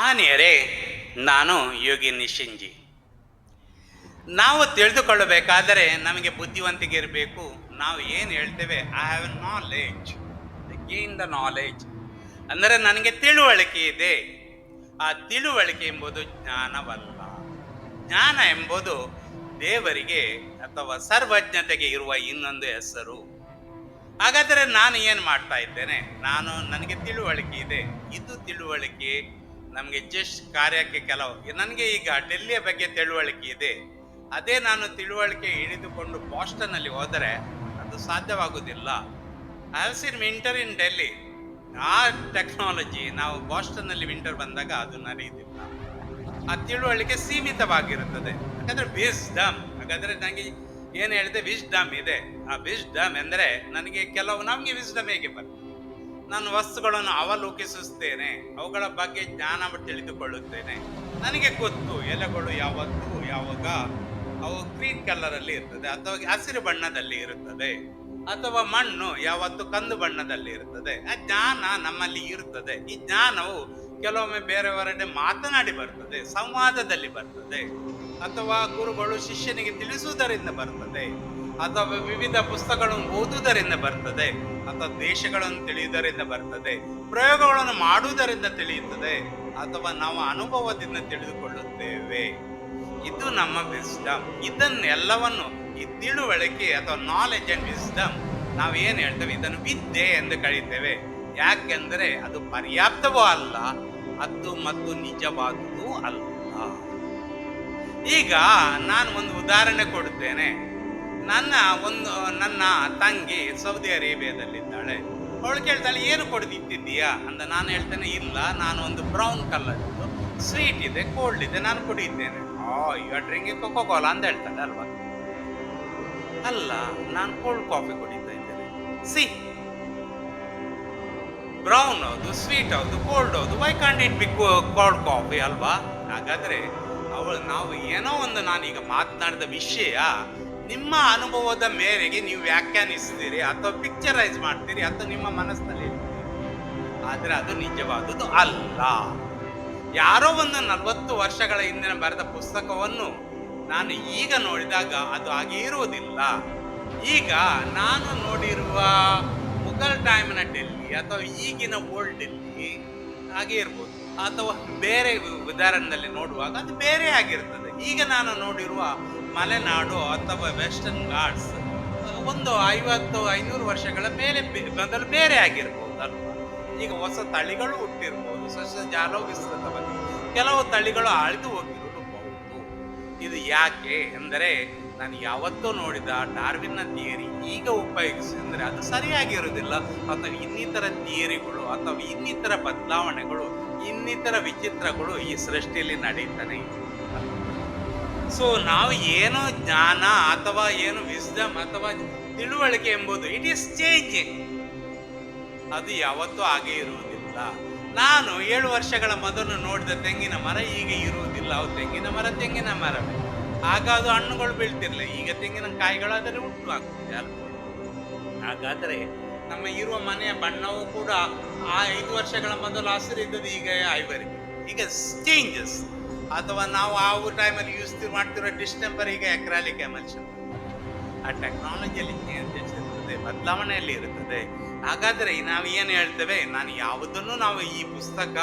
ಮಹನೀಯರೇ, ನಾನು ಯೋಗಿ ನಿಶಿಂಜಿ. ನಾವು ತಿಳಿದುಕೊಳ್ಳಬೇಕಾದರೆ ನಮಗೆ ಬುದ್ಧಿವಂತಿಕೆ ಇರಬೇಕು. ನಾವು ಏನು ಹೇಳ್ತೇವೆ? I have knowledge gain the knowledge ಅಂದರೆ ನನಗೆ ತಿಳುವಳಿಕೆ ಇದೆ. ಆ ತಿಳುವಳಿಕೆ ಎಂಬುದು ಜ್ಞಾನವಲ್ಲ. ಜ್ಞಾನ ಎಂಬುದು ದೇವರಿಗೆ ಅಥವಾ ಸರ್ವಜ್ಞತೆಗೆ ಇರುವ ಇನ್ನೊಂದು ಹೆಸರು. ಹಾಗಾದರೆ ನಾನು ಏನು ಮಾಡ್ತಾ ಇದ್ದೇನೆ? ನಾನು, ನನಗೆ ತಿಳುವಳಿಕೆ ಇದೆ. ಇದು ತಿಳುವಳಿಕೆ. ನಮಗೆ ಜಸ್ಟ್ ಕಾರ್ಯಕ್ಕೆ ಕೆಲವು. ನನಗೆ ಈಗ ಡೆಲ್ಲಿಯ ಬಗ್ಗೆ ತಿಳುವಳಿಕೆ ಇದೆ. ಅದೇ ನಾನು ತಿಳುವಳಿಕೆ ಹಿಡಿದುಕೊಂಡು ಬಾಸ್ಟನ್ನಲ್ಲಿ ಹೋದರೆ ಅದು ಸಾಧ್ಯವಾಗುವುದಿಲ್ಲ. I have seen winter in Delhi. ಆ ಟೆಕ್ನಾಲಜಿ, ನಾವು ಬಾಸ್ಟನ್ನಲ್ಲಿ ವಿಂಟರ್ ಬಂದಾಗ ಅದು ನಡೆಯುವುದಿಲ್ಲ ಆ ತಿಳುವಳಿಕೆ ಸೀಮಿತವಾಗಿರುತ್ತದೆ. ಯಾಕಂದ್ರೆ ವಿಸ್ಡಮ್ ಹಾಗಾದರೆ ನನಗೆ ಏನು ಹೇಳಿದೆ ವಿಸ್ಡಮ್ ಇದೆ. ಆ ವಿಸ್ಡಮ್ ಎಂದರೆ ನನಗೆ ಕೆಲವು, ನಮಗೆ ವಿಸ್ಡಮ್ ಹೇಗೆ ಬರ್ತದೆ ನಾನು ವಸ್ತುಗಳನ್ನು ಅವಲೋಕಿಸುತ್ತೇನೆ. ಅವುಗಳ ಬಗ್ಗೆ ಜ್ಞಾನ ತಿಳಿದುಕೊಳ್ಳುತ್ತೇನೆ. ನನಗೆ ಗೊತ್ತು, ಎಲೆಗಳು ಯಾವತ್ತು, ಯಾವಾಗ, ಅವು ಗ್ರೀನ್ ಕಲರಲ್ಲಿ ಇರ್ತದೆ ಅಥವಾ ಹಸಿರು ಬಣ್ಣದಲ್ಲಿ ಇರುತ್ತದೆ ಅಥವಾ ಮಣ್ಣು ಯಾವತ್ತು ಕಂದು ಬಣ್ಣದಲ್ಲಿ ಇರುತ್ತದೆ ಆ ಜ್ಞಾನ ನಮ್ಮಲ್ಲಿ ಇರುತ್ತದೆ ಈ ಜ್ಞಾನವು ಕೆಲವೊಮ್ಮೆ ಬೇರೆಯವರಡೆ ಮಾತನಾಡಿ ಬರ್ತದೆ, ಸಂವಾದದಲ್ಲಿ ಬರ್ತದೆ. ಅಥವಾ ಗುರುಗಳು ಶಿಷ್ಯನಿಗೆ ತಿಳಿಸುವುದರಿಂದ ಬರ್ತದೆ, ಅಥವಾ ವಿವಿಧ ಪುಸ್ತಕಗಳನ್ನು ಓದುವುದರಿಂದ ಬರ್ತದೆ, ಅಥವಾ ದೇಶಗಳನ್ನು ತಿಳಿಯುವುದರಿಂದ ಬರ್ತದೆ, ಪ್ರಯೋಗಗಳನ್ನು ಮಾಡುವುದರಿಂದ ತಿಳಿಯುತ್ತದೆ, ಅಥವಾ ನಾವು ಅನುಭವದಿಂದ ತಿಳಿದುಕೊಳ್ಳುತ್ತೇವೆ. ಇದು ನಮ್ಮ ವಿಸ್ಡಮ್ ಇದನ್ನೆಲ್ಲವನ್ನು ಈ ತಿಳುವಳಿಕೆ ಅಥವಾ ನಾಲೆಜ್ ಅಂಡ್ ವಿಸ್ಡಮ್ ನಾವು ಏನು ಹೇಳ್ತೇವೆ? ಇದನ್ನು ವಿದ್ಯೆ ಎಂದು ಕರೀತೇವೆ. ಯಾಕೆಂದರೆ ಅದು ಪರ್ಯಾಪ್ತವೂ ಅಲ್ಲ, ಅದು ಮತ್ತು ನಿಜವಾದುದೂ ಅಲ್ಲ. ಈಗ ನಾನು ಒಂದು ಉದಾಹರಣೆ ಕೊಡುತ್ತೇನೆ. ನನ್ನ ಒಂದು, ನನ್ನ ತಂಗಿ ಸೌದಿ ಅರೇಬಿಯಾದಲ್ಲಿದ್ದಾಳೆ. ಅವಳು ಕೇಳ್ತಾಳೆ, ಏನು ಕುಡಿದಿತ್ತಿದ್ದೀಯಾ ಅಂತ ನಾನು ಹೇಳ್ತೇನೆ, ಇಲ್ಲ, ನಾನು ಒಂದು ಬ್ರೌನ್ ಕಲರ್ ಸ್ವೀಟ್ ಇದೆ, ಕೋಲ್ಡ್ ಇದೆ, ನಾನು ಕುಡಿಯುತ್ತೇನೆ. ಆ ಯು ಆರ್ ಡ್ರಿಂಕಿಂಗ್ ಕೋಲಾ ಅಂತ ಹೇಳ್ತಾಳೆ ಅಲ್ವಾ? ಅಲ್ಲ, ನಾನು ಕೋಲ್ಡ್ ಕಾಫಿ ಕುಡಿತಾ ಇದ್ದೇನೆ. ಸಿ, ಬ್ರೌನ್ ಹೌದು, ಸ್ವೀಟ್ ಹೌದು, ಕೋಲ್ಡ್ ಹೌದು why can't it be cold coffee ಅಲ್ವಾ? ಹಾಗಾದ್ರೆ ಅವಳು ನಾವು ಏನೋ ಒಂದು ನಾನೀಗ ಮಾತನಾಡಿದ ವಿಷಯ ನಿಮ್ಮ ಅನುಭವದ ಮೇರೆಗೆ ನೀವು ವ್ಯಾಖ್ಯಾನಿಸ್ತೀರಿ ಅಥವಾ ಪಿಕ್ಚರೈಸ್ ಮಾಡ್ತೀರಿ ಅಥವಾ ನಿಮ್ಮ ಮನಸ್ಸಿನಲ್ಲಿ ಆದರೆ ಅದು ನಿಜವಾದುದು ಅಲ್ಲ. ಯಾರೋ ಒಂದು ನಲವತ್ತು ವರ್ಷಗಳ ಹಿಂದಿನ ಬರೆದ ಪುಸ್ತಕವನ್ನು ನಾನು ಈಗ ನೋಡಿದಾಗ ಅದು ಹಾಗೆ ಇರುವುದಿಲ್ಲ. ಈಗ ನಾನು ನೋಡಿರುವ ಮುಗಲ್ ಟೈಮ್ನ ಡೆಲ್ಲಿ ಅಥವಾ ಈಗಿನ ಓಲ್ಡ್ ಡೆಲ್ಲಿ ಹಾಗೆ ಇರ್ಬೋದು. ಅಥವಾ ಬೇರೆ ಉದಾಹರಣೆಯಲ್ಲಿ ನೋಡುವಾಗ ಅದು ಬೇರೆ ಆಗಿರ್ತದೆ. ಈಗ ನಾನು ನೋಡಿರುವ ಮಲೆನಾಡು ಅಥವಾ ವೆಸ್ಟರ್ನ್ ಘಾಟ್ಸ್, ಒಂದು ಐವತ್ತು, ಐನೂರು ವರ್ಷಗಳ ಮೇಲೆ ಬಂದಲು ಮೊದಲು ಬೇರೆ ಆಗಿರ್ಬೋದು ಅಲ್ವಾ? ಈಗ ಹೊಸ ತಳಿಗಳು ಹುಟ್ಟಿರ್ಬೋದು, ಸಸ್ಯ ಜಾಲ ಕೆಲವು ತಳಿಗಳು ಅಳಿದು ಹೋಗಿರಬಹುದು ಇದು ಯಾಕೆ ಎಂದರೆ ನಾನು ಯಾವತ್ತೂ ನೋಡಿದ ಡಾರ್ವಿನ್ನ ಥಿಯರಿ ಈಗ ಉಪಯೋಗಿಸಿದ್ರೆ ಅದು ಸರಿಯಾಗಿರುವುದಿಲ್ಲ. ಅಥವಾ ಇನ್ನಿತರ ಥಿಯರಿಗಳು ಅಥವಾ ಇನ್ನಿತರ ಬದಲಾವಣೆಗಳು ಇನ್ನಿತರ ವಿಚಿತ್ರಗಳು ಈ ಸೃಷ್ಟಿಯಲ್ಲಿ ನಡೀತಾನೆ ಸೊ ನಾವು ಏನೋ ಜ್ಞಾನ ಅಥವಾ ಏನು ವಿಸ್ಡಮ್ ಅಥವಾ ತಿಳುವಳಿಕೆ ಎಂಬುದು ಇಟ್ ಈಸ್ ಚೇಂಜಿಂಗ್ ಅದು ಯಾವತ್ತೂ ಹಾಗೆ ಇರುವುದಿಲ್ಲ. ನಾನು ಏಳು ವರ್ಷಗಳ ಮೊದಲು ನೋಡಿದ ತೆಂಗಿನ ಮರ ಈಗ ಇರುವುದಿಲ್ಲ. ಅವು ತೆಂಗಿನ ಮರ, ತೆಂಗಿನ ಮರವೇ ಆಗ ಅದು ಹಣ್ಣುಗಳು ಬೀಳ್ತಿರ್ಲಿಲ್ಲ. ಈಗ ತೆಂಗಿನ ಕಾಯಿಗಳಾದರೆ ಅದರಲ್ಲಿ ಹುಟ್ಟು ಆಗ್ತದೆ ಅಲ್ಲ ಹಾಗಾದರೆ ನಮ್ಮ ಇರುವ ಮನೆಯ ಬಣ್ಣವೂ ಕೂಡ ಆ ಐದು ವರ್ಷಗಳ ಮೊದಲು ಹಸಿರು ಇದ್ದದ್ದು ಈಗ ಐವರಿ ಈಗ ಚೇಂಜಸ್ ಅಥವಾ ನಾವು ಆ ಟೈಮಲ್ಲಿ ಯೂಸ್ ಮಾಡ್ತಿರೋ ಡಿಸ್ಟೆಂಪರ್ ಈಗ ಎಕ್ರಾಲಿಕ್ ಎಮಲ್ಷನ್ ಆ ಟೆಕ್ನಾಲಜಿಯಲ್ಲಿ ಚೇಂಜಸ್ ಇರ್ತದೆ ಬದಲಾವಣೆಯಲ್ಲಿ ಇರುತ್ತದೆ. ಹಾಗಾದರೆ ನಾವು ಏನು ಹೇಳ್ತೇವೆ? ನಾನು ಯಾವುದನ್ನು ನಾವು ಈ ಪುಸ್ತಕ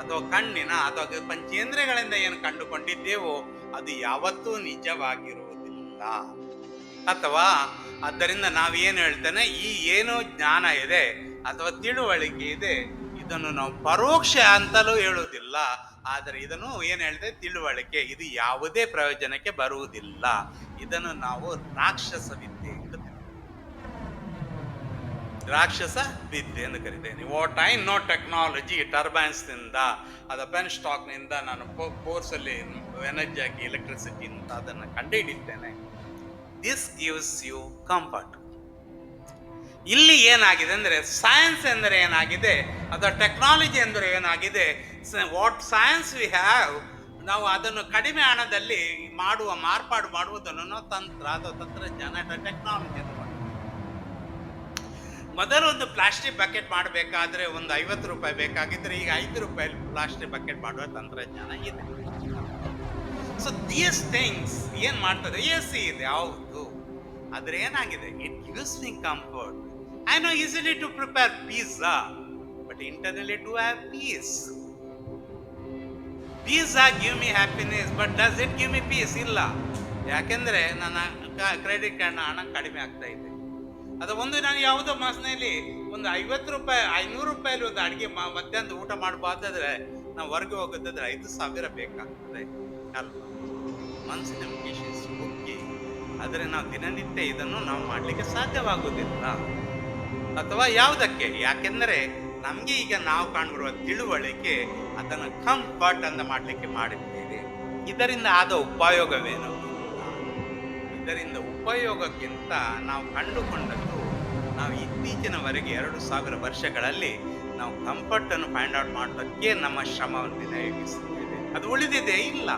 ಅಥವಾ ಕಣ್ಣಿನ ಅಥವಾ ಪಂಚೇಂದ್ರಿಯಗಳಿಂದ ಏನು ಕಂಡುಕೊಂಡಿದ್ದೇವೋ ಅದು ಯಾವತ್ತೂ ನಿಜವಾಗಿರುವುದಿಲ್ಲ. ಅಥವಾ ಆದ್ದರಿಂದ ನಾವು ಏನು ಹೇಳ್ತೇನೆ, ಈ ಏನು ಜ್ಞಾನ ಇದೆ ಅಥವಾ ತಿಳುವಳಿಕೆ ಇದೆ, ಇದನ್ನು ನಾವು ಪರೋಕ್ಷ ಅಂತಲೂ ಹೇಳುವುದಿಲ್ಲ. ಆದರೆ ಇದನ್ನು ಏನು ಹೇಳ್ತೇವೆ, ತಿಳುವಳಿಕೆ. ಇದು ಯಾವುದೇ ಪ್ರಯೋಜನಕ್ಕೆ ಬರುವುದಿಲ್ಲ. ಇದನ್ನು ನಾವು ರಾಕ್ಷಸ ವಿದ್ಯೆ ಎಂದು. ರಾಕ್ಷಸ ವಿದ್ಯೆ ಎಂದು ಕರಿತೇನೆ ವಾಟ್ ಐ ನೋ ಟೆಕ್ನಾಲಜಿ ಟರ್ಬೈನ್ಸ್ನಿಂದ ಅದ ಪೆನ್ ಸ್ಟಾಕ್ನಿಂದ ನಾನು ಕೋರ್ಸಲ್ಲಿ ಎನರ್ಜಿ ಹಾಕಿ ಎಲೆಕ್ಟ್ರಿಸಿಟಿ ಅಂತ ಅದನ್ನು ಕಂಡುಹಿಡಿದ್ದೇನೆ ದಿಸ್ ಗಿವ್ಸ್ ಯು ಕಂಫರ್ಟ್ ಇಲ್ಲಿ ಏನಾಗಿದೆ ಅಂದರೆ ಸೈನ್ಸ್ ಎಂದರೆ ಏನಾಗಿದೆ? ಅಥವಾ ಟೆಕ್ನಾಲಜಿ ಎಂದರೆ ಏನಾಗಿದೆ? ವಾಟ್ ಸೈನ್ಸ್ ವಿ ಹ್ಯಾವ್ ನಾವು ಅದನ್ನು ಕಡಿಮೆ ಹಣದಲ್ಲಿ ಮಾಡುವ, ಮಾರ್ಪಾಡು ಮಾಡುವುದನ್ನು ತಂತ್ರ ಅಥವಾ ತಂತ್ರಜ್ಞಾನ ಟೆಕ್ನಾಲಜಿ ಅಂತ ಮಾಡ್ತೀವಿ. ಮೊದಲು ಒಂದು ಪ್ಲಾಸ್ಟಿಕ್ ಬಕೆಟ್ ಮಾಡಬೇಕಾದ್ರೆ ಒಂದು ಐವತ್ತು ರೂಪಾಯಿ ಬೇಕಾಗಿದ್ದರೆ ಈಗ ಐದು ರೂಪಾಯಿ ಪ್ಲಾಸ್ಟಿಕ್ ಬಕೆಟ್ ಮಾಡುವ ತಂತ್ರಜ್ಞಾನ ಇದೆ. ಸೊ ದಿಯಸ್ ಥಿಂಗ್ಸ್ ಏನು ಮಾಡ್ತದೆ? ಎ ಸಿ ಇದೆ, ಹೌದು. ಆದರೆ ಏನಾಗಿದೆ? It gives me comfort I know easily to prepare pizza but internally to have peace pizza give me happiness but does it give me peace ಇಲ್ಲ. ಯಾಕೆಂದರೆ ನನ್ನ ಕ್ರೆಡಿಟ್ ಕಾರ್ಡ್ನ ಹಣ ಕಡಿಮೆ ಆಗ್ತಾ ಇದೆ. ಅದು ಒಂದು ನಾನು ಯಾವುದೋ ಮಾಸನಲ್ಲಿ ಒಂದು ಐವತ್ತು ರೂಪಾಯಿ, ಐನೂರು ರೂಪಾಯಲ್ಲಿ ಒಂದು ಅಡುಗೆ ಮಧ್ಯಾಹ್ನದ ಊಟ ಮಾಡಬಾರ್ದಾದ್ರೆ ನಾವು ಹೊರಗೆ ಹೋಗೋದಾದ್ರೆ ಐದು ಸಾವಿರ ಬೇಕಾಗ್ತದೆ. ಅಲ್ವಾ ಮನಸ್ಸಿನ ಶಿಸ್ತು ಮುಖ್ಯ ಆದರೆ ನಾವು ದಿನನಿತ್ಯ ಇದನ್ನು ನಾವು ಮಾಡಲಿಕ್ಕೆ ಸಾಧ್ಯವಾಗುವುದಿಲ್ಲ. ಅಥವಾ ಯಾವುದಕ್ಕೆ? ಯಾಕೆಂದರೆ ನಮಗೆ ಈಗ ನಾವು ಕಾಣ್ಬಿರುವ ತಿಳುವಳಿಕೆ ಅದನ್ನು ಕಂಫರ್ಟ್ ಅಂತ ಮಾಡಲಿಕ್ಕೆ ಮಾಡಿದ್ದೇವೆ. ಇದರಿಂದ ಆದ ಉಪಯೋಗವೇನು? ಇದರಿಂದ ಉಪಯೋಗಕ್ಕಿಂತ ನಾವು ಕಂಡುಕೊಂಡದ್ದು ನಾವು ಇತ್ತೀಚಿನವರೆಗೆ ಎರಡು ಸಾವಿರ ವರ್ಷಗಳಲ್ಲಿ ನಾವು ಕಂಫರ್ಟನ್ನು ಫೈಂಡ್ ಔಟ್ ಮಾಡೋದಕ್ಕೆ ನಮ್ಮ ಶ್ರಮವನ್ನು ವಿನಿಯೋಗಿಸುತ್ತೇವೆ ಅದು ಉಳಿದಿದೆ, ಇಲ್ಲ.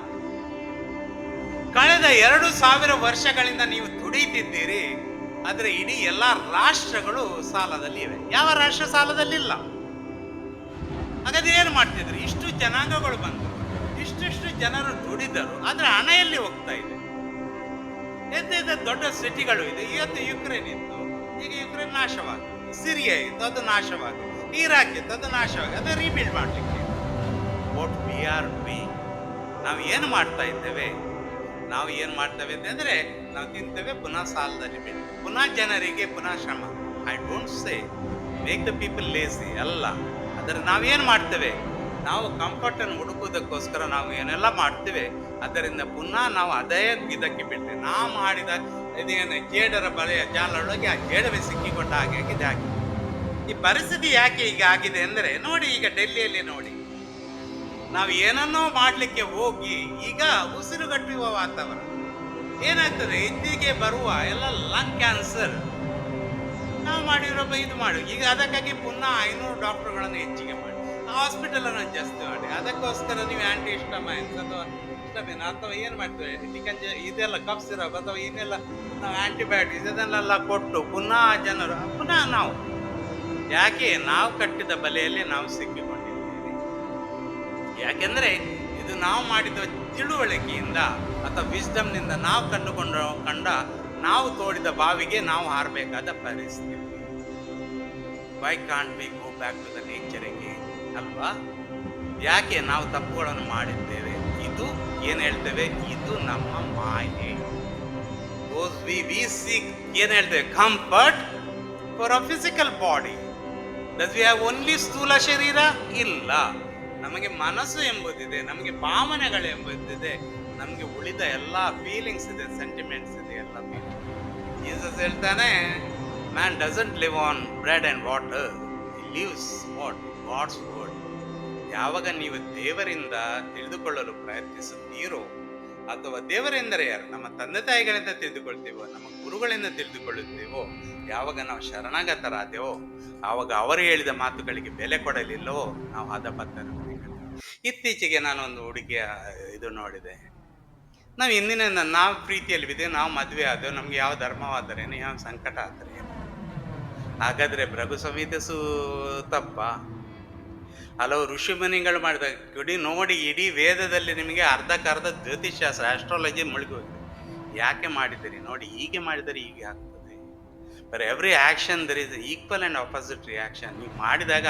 ಕಳೆದ ಎರಡು ಸಾವಿರ ವರ್ಷಗಳಿಂದ ನೀವು ದುಡಿತಿದ್ದೀರಿ, ಆದರೆ ಇಡೀ ಎಲ್ಲ ರಾಷ್ಟ್ರಗಳು ಸಾಲದಲ್ಲಿ ಇವೆ. ಯಾವ ರಾಷ್ಟ್ರ ಸಾಲದಲ್ಲಿಲ್ಲ. ಹಾಗಾದ್ರೆ ಏನು ಮಾಡ್ತಿದ್ರು? ಇಷ್ಟು ಜನಾಂಗಗಳು ಬಂದರು, ಇಷ್ಟಿಷ್ಟು ಜನರು ದುಡಿದರು, ಆದರೆ ಹಣ ಎಲ್ಲಿ ಹೋಗ್ತಾ ಇದೆ? ಎದ್ದ ದೊಡ್ಡ ಸಿಟಿಗಳು ಇದೆ. ಇವತ್ತು ಯುಕ್ರೇನ್ ಇತ್ತು. ಈಗ ಯುಕ್ರೇನ್ ನಾಶವಾಗುತ್ತೆ ಸಿರಿಯಾ ಇತ್ತು, ಅದು ನಾಶವಾಗುತ್ತೆ ಇರಾಕ್ ಇತ್ತು, ಅದು ನಾಶವಾಗುತ್ತೆ ಅದು ರೀಬಿಲ್ಡ್ ಮಾಡಲಿಕ್ಕೆ. ವಾಟ್ ವಿ ಆರ್ ಡೂಯಿಂಗ್ ನಾವು ಏನು ಮಾಡ್ತಾ ಇದ್ದೇವೆ? ನಾವು ಏನು ಮಾಡ್ತೇವೆ ಅಂತಂದ್ರೆ ನಾವು ತಿಂತೇವೆ ಪುನಃ ಸಾಲದಲ್ಲಿ ಲಿಮಿಟ್ ಪುನಃ ಜನರಿಗೆ ಪುನಃ ಶ್ರಮ. I don't say make the people lazy ಅಲ್ಲ. ಆದರೆ ನಾವೇನು ಮಾಡ್ತೇವೆ? ನಾವು ಕಂಫರ್ಟ್ ಅನ್ನು ಹುಡುಕುವುದಕ್ಕೋಸ್ಕರ ನಾವು ಏನೆಲ್ಲ ಮಾಡ್ತೇವೆ? ಅದರಿಂದ ಪುನಃ ನಾವು ಅದೇ ಇದಕ್ಕೆ ಬಿಟ್ಟೆ, ನಾವು ಮಾಡಿದ ಇದೇನು ಜೇಡರ ಬಲೆಯ ಜಾಲೊಳಗೆ ಆ ಜೇಡವೇ ಸಿಕ್ಕಿಕೊಂಡ ಹಾಗೆ ಆಗಿದೆ ಆಗಿದೆ ಈ ಪರಿಸ್ಥಿತಿ ಯಾಕೆ ಈಗ ಆಗಿದೆ ಅಂದರೆ, ನೋಡಿ ಈಗ ಡೆಲ್ಲಿಯಲ್ಲಿ ನೋಡಿ. ನಾವು ಏನನ್ನೋ ಮಾಡಲಿಕ್ಕೆ ಹೋಗಿ ಈಗ ಉಸಿರುಗಟ್ಟುವ ವಾತಾವರಣ. ಏನಾಗ್ತದೆ? ಇದ್ದೀಗೆ ಬರುವ ಎಲ್ಲ ಲಂಗ್ ಕ್ಯಾನ್ಸರ್ ನಾವು ಮಾಡಿರೋ ಇದು ಮಾಡು. ಈಗ ಅದಕ್ಕಾಗಿ ಪುನಃ ಐನೂರು ಡಾಕ್ಟರ್ಗಳನ್ನು ಹೆಚ್ಚಿಗೆ ಮಾಡಿ. ಹಾಸ್ಪಿಟಲ್ ಅನ್ನು ಜಾಸ್ತಿ ಮಾಡಿ. ಅದಕ್ಕೋಸ್ಕರ ನೀವು ಆಂಟಿ ಇಸ್ಟಮೈನ್ಸ್ ಅಥವಾ ಇಸ್ಟಮಿನ್ ಅಥವಾ ಏನು ಮಾಡ್ತೇವೆ ಚಿಕನ್ ಇದೆಲ್ಲ ಕಫ್ ಸಿರಪ್ ಅಥವಾ ಇನ್ನೆಲ್ಲ ನಾವು ಆ್ಯಂಟಿಬಯೋಟಿಕ್ಸ್ ಇದನ್ನೆಲ್ಲ ಕೊಟ್ಟು ಪುನಃ ಜನರು, ಪುನಃ ನಾವು. ಯಾಕೆ? ನಾವು ಕಟ್ಟಿದ ಬಲೆಯಲ್ಲಿ ನಾವು ಸಿಕ್ಕಿಕೊಂಡಿದ್ದೇವೆ ಯಾಕೆಂದ್ರೆ ಇದು ನಾವು ಮಾಡಿದ ತಿಳುವಳಿಕೆಯಿಂದ ಅಥವಾ ವಿಸ್ಡಮ್ನಿಂದ ನಾವು ಕಂಡುಕೊಂಡ, ಕಂಡ ನಾವು ತೋಡಿದ ಬಾವಿಗೆ ನಾವು ಹಾರಬೇಕಾದ ಪರಿಸ್ಥಿತಿ. Why can't be go back to the ನೇಚರಿಗೆ ಅಲ್ವಾ? ಯಾಕೆ ನಾವು ತಪ್ಪುಗಳನ್ನು ಮಾಡಿದ್ದೇವೆ? ಇದು ಏನು ಹೇಳ್ತೇವೆ? ಇದು ನಮ್ಮ ಮಾಯೆ. ವಿ ವಿ ಏನು ಹೇಳ್ತೇವೆ? Comfort for a physical body does we have only ಸ್ಥೂಲ ಶರೀರ? ಇಲ್ಲ. ನಮಗೆ ಮನಸ್ಸು ಎಂಬುದಿದೆ, ನಮಗೆ ಭಾವನೆಗಳು ಎಂಬುದಿದೆ, ನಮಗೆ ಉಳಿದ ಎಲ್ಲ ಫೀಲಿಂಗ್ಸ್ ಇದೆ ಸೆಂಟಿಮೆಂಟ್ಸ್ ಇದೆ, ಎಲ್ಲ ಜೀಸಸ್ ಹೇಳ್ತಾನೆ man doesn't live on bread and water lives what God's word ಯಾವಾಗ ನೀವು ದೇವರಿಂದ ತಿಳಿದುಕೊಳ್ಳಲು ಪ್ರಯತ್ನಿಸುತ್ತೀರೋ, ಅಥವಾ ದೇವರೆಂದರೆ ಯಾರು, ನಮ್ಮ ತಂದೆ ತಾಯಿಗಳಿಂದ ತಿಳಿದುಕೊಳ್ತೀವೋ, ನಮ್ಮ ಗುರುಗಳಿಂದ ತಿಳಿದುಕೊಳ್ಳುತ್ತೇವೋ ಯಾವಾಗ ನಾವು ಶರಣಾಗತರಾದೆವೋ, ಆವಾಗ ಅವರು ಹೇಳಿದ ಮಾತುಗಳಿಗೆ ಬೆಲೆ ಕೊಡಲಿಲ್ಲವೋ, ನಾವು ಹದಬದ್ಧರು ಇತ್ತೀಚೆಗೆ ನಾನು ಒಂದು ಹುಡುಗಿಯ ಇದು ನೋಡಿದೆ. ನಾವು ಇಂದಿನ ನಾವು ಪ್ರೀತಿಯಲ್ಲಿ ಬಿದ್ದೇವೆ ನಾವು ಮದುವೆ ಆದೆವು, ನಮ್ಗೆ ಯಾವ ಧರ್ಮವಾದರೇನು, ಯಾವ ಸಂಕಟ ಆದರೆ ಹಾಗಾದ್ರೆ ಭೃಗು ಸಂಹಿತಿಸು ತಪ್ಪ? ಹಲವು ಋಷಿಮುನಿಗಳು ಮಾಡಿದ ಇಡೀ ನೋಡಿ ಇಡೀ ವೇದದಲ್ಲಿ ನಿಮಗೆ ಅರ್ಧಕ್ಕರ್ಧ ಜ್ಯೋತಿಷಾಸ್ತ್ರ ಆಸ್ಟ್ರಾಲಜಿ ಮುಳುಗೋಗಿದೆ ಯಾಕೆ ಮಾಡಿದ್ದೀರಿ ನೋಡಿ, ಹೀಗೆ ಮಾಡಿದರೆ ಹೀಗೆ ಆಗ್ತದೆ. ಬರ್ every action there is equal and opposite reaction ನೀವು ಮಾಡಿದಾಗ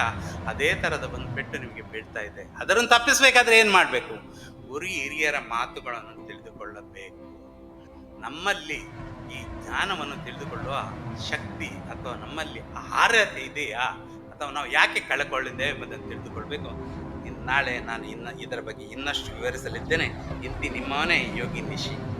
ಅದೇ ಥರದ ಒಂದು ಪೆಟ್ಟು ನಿಮಗೆ ಬೀಳ್ತಾ ಇದೆ. ಅದನ್ನು ತಪ್ಪಿಸಬೇಕಾದ್ರೆ ಏನು ಮಾಡಬೇಕು? ಗುರಿ ಹಿರಿಯರ ಮಾತುಗಳನ್ನು ತಿಳಿದುಕೊಳ್ಳಬೇಕು. ನಮ್ಮಲ್ಲಿ ಈ ಜ್ಞಾನವನ್ನು ತಿಳಿದುಕೊಳ್ಳುವ ಶಕ್ತಿ ಅಥವಾ ನಮ್ಮಲ್ಲಿ ಆರ್ಯತೆ ಇದೆಯಾ? ಅಥವಾ ನಾವು ಯಾಕೆ ಕಳ್ಕೊಳ್ಳಿದ್ದೇವೆ ಎಂಬುದನ್ನು ತಿಳಿದುಕೊಳ್ಬೇಕು. ನಾಳೆ ನಾನು ಇನ್ನು ಇದರ ಬಗ್ಗೆ ಇನ್ನಷ್ಟು ವಿವರಿಸಲಿದ್ದೇನೆ. ಇಂತಿ ನಿಮ್ಮವನೇ ಯೋಗಿ ನಿಶಿ.